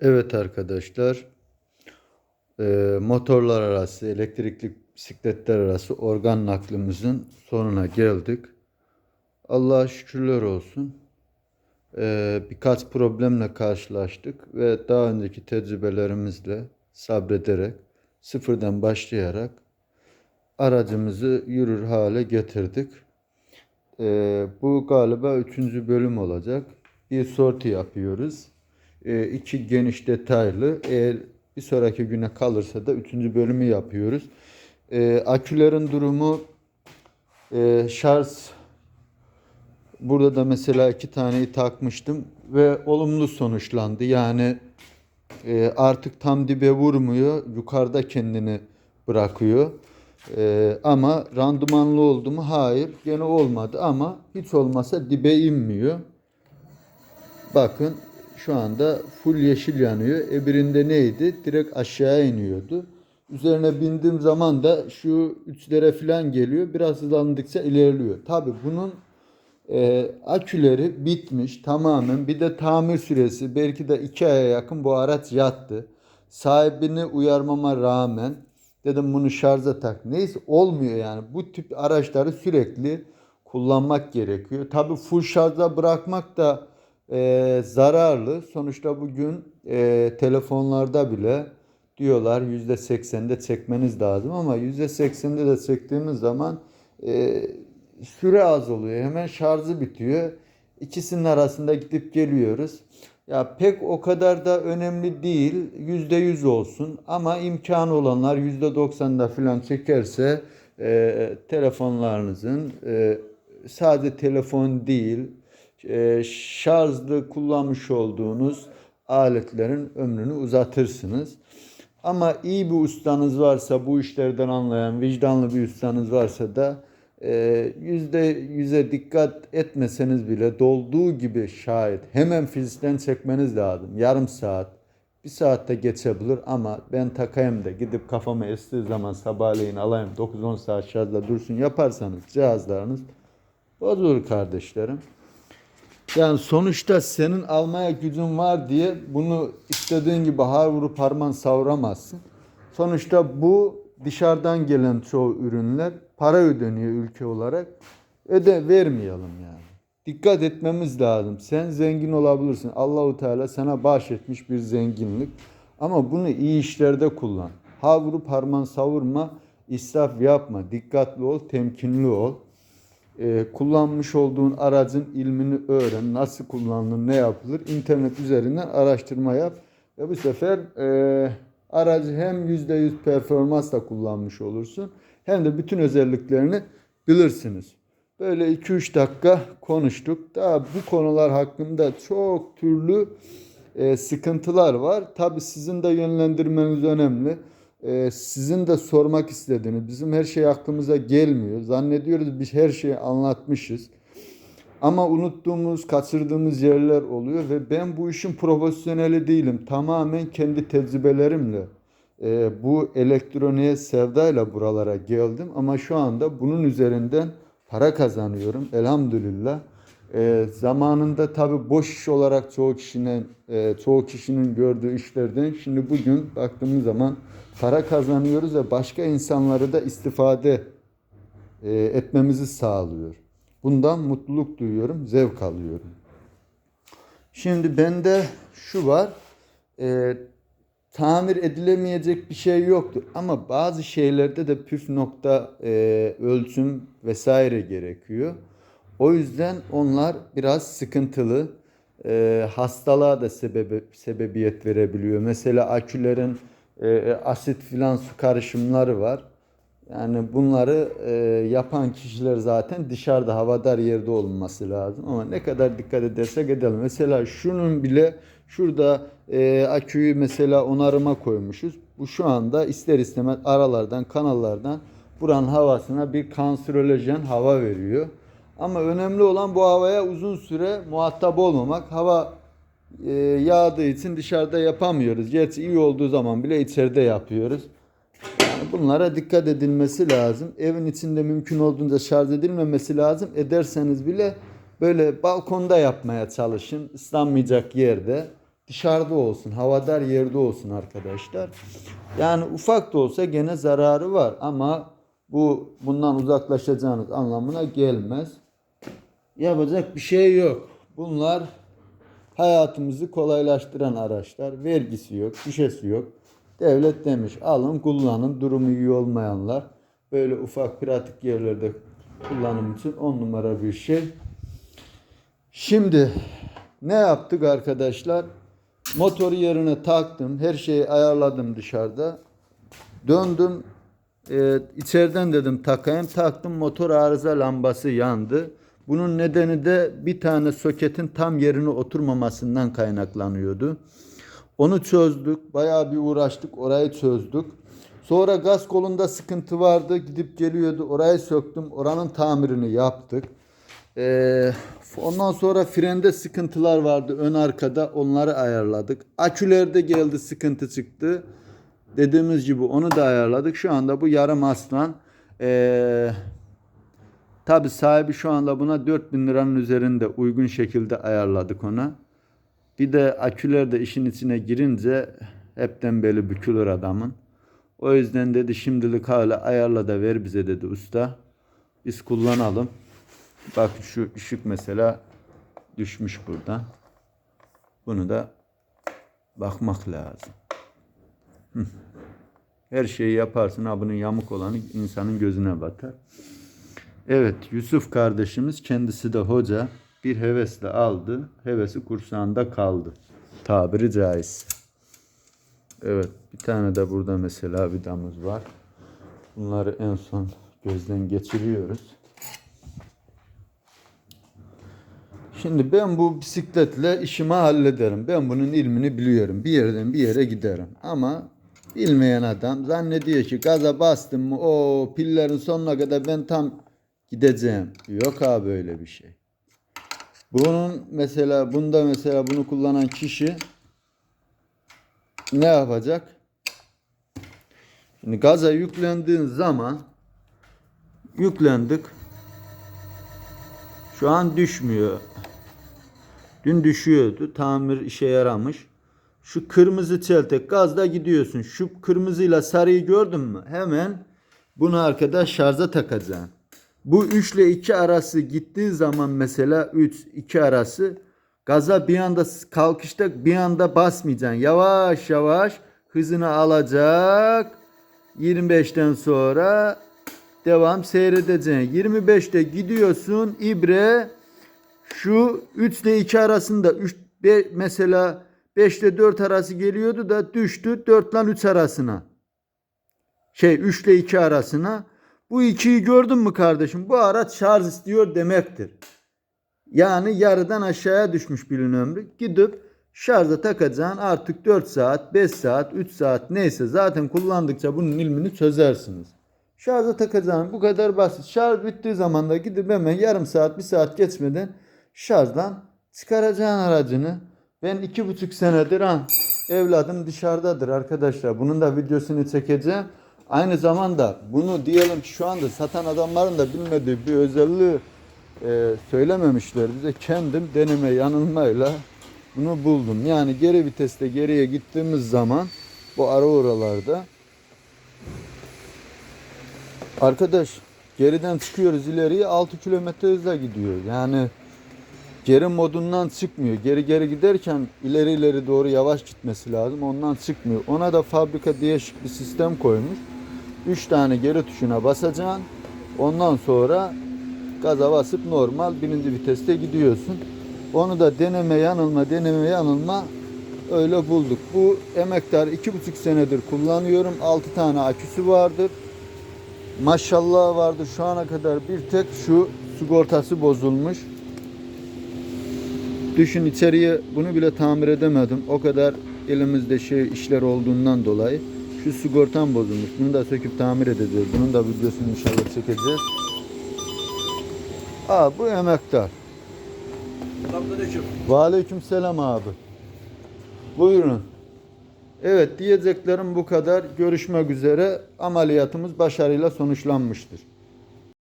Evet arkadaşlar, eee, motorlar arası, elektrikli bisikletler arası organ naklımızın sonuna geldik. Allah'a şükürler olsun. Eee, birkaç problemle karşılaştık ve daha önceki tecrübelerimizle sabrederek, sıfırdan başlayarak aracımızı yürür hale getirdik. Eee, bu galiba üçüncü bölüm olacak. Bir sorti yapıyoruz. Eee, iki geniş detaylı. Eğer bir sonraki güne kalırsa da üçüncü bölümü yapıyoruz. Eee, akülerin durumu eee, şarj burada da mesela iki taneyi takmıştım ve olumlu sonuçlandı. Yani e, artık tam dibe vurmuyor. Yukarıda kendini bırakıyor. E, ama randımanlı oldu mu? Hayır. Gene olmadı ama hiç olmasa dibe inmiyor. Bakın şu anda full yeşil yanıyor. Ebirinde neydi? Direkt aşağıya iniyordu. Üzerine bindiğim zaman da şu üçlere falan geliyor. Biraz hızlandıkça ilerliyor. Tabi bunun e, aküleri bitmiş tamamen. Bir de tamir süresi belki de iki aya yakın bu araç yattı. Sahibini uyarmama rağmen dedim bunu şarja tak. Neyse olmuyor yani. Bu tip araçları sürekli kullanmak gerekiyor. Tabi full şarja bırakmak da e, zararlı. Sonuçta bugün e, telefonlarda bile diyorlar %80'de çekmeniz lazım ama %80'de de çektiğimiz zaman e, süre az oluyor. Hemen şarjı bitiyor. İkisinin arasında gidip geliyoruz. Ya pek o kadar da önemli değil. %100 olsun ama imkanı olanlar %90'da falan çekerse e, telefonlarınızın e, sadece telefon değil e, şarjlı kullanmış olduğunuz aletlerin ömrünü uzatırsınız. Ama iyi bir ustanız varsa, bu işlerden anlayan, vicdanlı bir ustanız varsa da e, yüzde yüze dikkat etmeseniz bile dolduğu gibi şayet hemen fizikten çekmeniz lazım. Yarım saat, bir saatte geçebilir ama ben takayım da gidip kafama estiği zaman sabahleyin alayım 9-10 saat şarjla dursun yaparsanız cihazlarınız bozulur kardeşlerim. Yani sonuçta senin almaya gücün var diye bunu istediğin gibi har vurup harman savuramazsın. Sonuçta bu dışarıdan gelen çoğu ürünler para ödeniyor ülke olarak. Öde vermeyelim yani. Dikkat etmemiz lazım. Sen zengin olabilirsin. Allahu Teala sana bahşetmiş bir zenginlik. Ama bunu iyi işlerde kullan. Ha vurup harman savurma, israf yapma. Dikkatli ol, temkinli ol. Ee, kullanmış olduğun aracın ilmini öğren. Nasıl kullanılır, ne yapılır? İnternet üzerinden araştırma yap. Ve bu sefer e, aracı hem %100 performansla kullanmış olursun hem de bütün özelliklerini bilirsiniz. Böyle 2-3 dakika konuştuk. Daha bu konular hakkında çok türlü e, sıkıntılar var. Tabi sizin de yönlendirmeniz önemli. E, sizin de sormak istediğiniz, bizim her şey aklımıza gelmiyor. Zannediyoruz biz her şeyi anlatmışız. Ama unuttuğumuz, kaçırdığımız yerler oluyor ve ben bu işin profesyoneli değilim. Tamamen kendi tecrübelerimle e, bu elektroniğe sevdayla buralara geldim. Ama şu anda bunun üzerinden para kazanıyorum elhamdülillah. E, zamanında tabi boş iş olarak çoğu kişinin e, çoğu kişinin gördüğü işlerden şimdi bugün baktığımız zaman para kazanıyoruz ve başka insanları da istifade e, etmemizi sağlıyor. Bundan mutluluk duyuyorum, zevk alıyorum. Şimdi bende şu var, e, tamir edilemeyecek bir şey yoktur. Ama bazı şeylerde de püf nokta, e, ölçüm vesaire gerekiyor. O yüzden onlar biraz sıkıntılı. E, hastalığa da sebebe, sebebiyet verebiliyor. Mesela akülerin e, asit filan su karışımları var. Yani bunları e, yapan kişiler zaten dışarıda havadar yerde olması lazım. Ama ne kadar dikkat edersek edelim. Mesela şunun bile şurada e, aküyü mesela onarıma koymuşuz. Bu şu anda ister istemez aralardan kanallardan buranın havasına bir kanserolojen hava veriyor. Ama önemli olan bu havaya uzun süre muhatap olmamak. Hava e, yağdığı için dışarıda yapamıyoruz. Gerçi iyi olduğu zaman bile içeride yapıyoruz. Yani bunlara dikkat edilmesi lazım. Evin içinde mümkün olduğunca şarj edilmemesi lazım. Ederseniz bile böyle balkonda yapmaya çalışın. Islanmayacak yerde. dışarıda olsun, havadar yerde olsun arkadaşlar. Yani ufak da olsa gene zararı var ama bu bundan uzaklaşacağınız anlamına gelmez. Yapacak bir şey yok. Bunlar hayatımızı kolaylaştıran araçlar. Vergisi yok, şişesi yok. Devlet demiş alın kullanın durumu iyi olmayanlar böyle ufak pratik yerlerde kullanım için on numara bir şey. Şimdi ne yaptık arkadaşlar? Motoru yerine taktım. Her şeyi ayarladım dışarıda. Döndüm. Ee, içeriden dedim takayım. Taktım motor arıza lambası yandı. Bunun nedeni de bir tane soketin tam yerine oturmamasından kaynaklanıyordu. Onu çözdük. Bayağı bir uğraştık. Orayı çözdük. Sonra gaz kolunda sıkıntı vardı. Gidip geliyordu. Orayı söktüm. Oranın tamirini yaptık. Ee, ondan sonra frende sıkıntılar vardı ön arkada onları ayarladık. Akülerde geldi sıkıntı çıktı. Dediğimiz gibi onu da ayarladık. Şu anda bu yarım aslan. Ee, Tabi sahibi şu anda buna 4000 liranın üzerinde uygun şekilde ayarladık ona. Bir de aküler de işin içine girince hepten beli bükülür adamın. O yüzden dedi şimdilik hala ayarla da ver bize dedi usta. Biz kullanalım. Bak şu ışık mesela düşmüş burada. Bunu da bakmak lazım. Her şeyi yaparsın ha bunun yamuk olanı insanın gözüne batar. Evet Yusuf kardeşimiz kendisi de hoca bir hevesle aldı. Hevesi kursağında kaldı. Tabiri caiz. Evet bir tane de burada mesela vidamız var. Bunları en son gözden geçiriyoruz. Şimdi ben bu bisikletle işimi hallederim. Ben bunun ilmini biliyorum. Bir yerden bir yere giderim. Ama bilmeyen adam zannediyor ki gaza bastım mı o pillerin sonuna kadar ben tam gideceğim. Yok abi öyle bir şey. Bunun mesela bunda mesela bunu kullanan kişi ne yapacak? Şimdi gaza yüklendiğin zaman yüklendik. Şu an düşmüyor. Dün düşüyordu. Tamir işe yaramış. Şu kırmızı çeltek gazda gidiyorsun. Şu kırmızıyla sarıyı gördün mü? Hemen bunu arkadaş şarja takacaksın. Bu 3 ile 2 arası gittiği zaman mesela 3 2 arası gaza bir anda kalkışta bir anda basmayacaksın. Yavaş yavaş hızını alacak. 25'ten sonra devam seyredeceksin. 25'te gidiyorsun ibre şu 3 ile 2 arasında 3 be, mesela 5 ile 4 arası geliyordu da düştü 4 ile 3 arasına. Şey 3 ile 2 arasına. Bu 2'yi gördün mü kardeşim? Bu araç şarj istiyor demektir. Yani yarıdan aşağıya düşmüş pilin ömrü. Gidip şarja takacaksın artık 4 saat, 5 saat, 3 saat neyse zaten kullandıkça bunun ilmini çözersiniz. Şarja takacaksın bu kadar basit. Şarj bittiği zaman da gidip hemen yarım saat, bir saat geçmeden şarjdan çıkaracaksın aracını. Ben iki buçuk senedir ha, evladım dışarıdadır arkadaşlar. Bunun da videosunu çekeceğim. Aynı zamanda bunu diyelim şu anda satan adamların da bilmediği bir özelliği e, söylememişler bize. Kendim deneme yanılmayla bunu buldum. Yani geri viteste geriye gittiğimiz zaman bu ara oralarda arkadaş geriden çıkıyoruz ileriye 6 kilometre hızla gidiyor. Yani geri modundan çıkmıyor. Geri geri giderken ileri ileri doğru yavaş gitmesi lazım. Ondan çıkmıyor. Ona da fabrika değişik bir sistem koymuş. 3 tane geri tuşuna basacaksın. Ondan sonra gaza basıp normal birinci viteste gidiyorsun. Onu da deneme yanılma deneme yanılma öyle bulduk. Bu emektar iki buçuk senedir kullanıyorum. 6 tane aküsü vardır. Maşallah vardı şu ana kadar bir tek şu sigortası bozulmuş. Düşün içeriye bunu bile tamir edemedim. O kadar elimizde şey işler olduğundan dolayı. Şu sigortam bozulmuş. Bunu da söküp tamir edeceğiz. Bunun da videosunu inşallah çekeceğiz. Aa bu emektar. Selamünaleyküm. Aleyküm selam abi. Buyurun. Evet diyeceklerim bu kadar. Görüşmek üzere. Ameliyatımız başarıyla sonuçlanmıştır.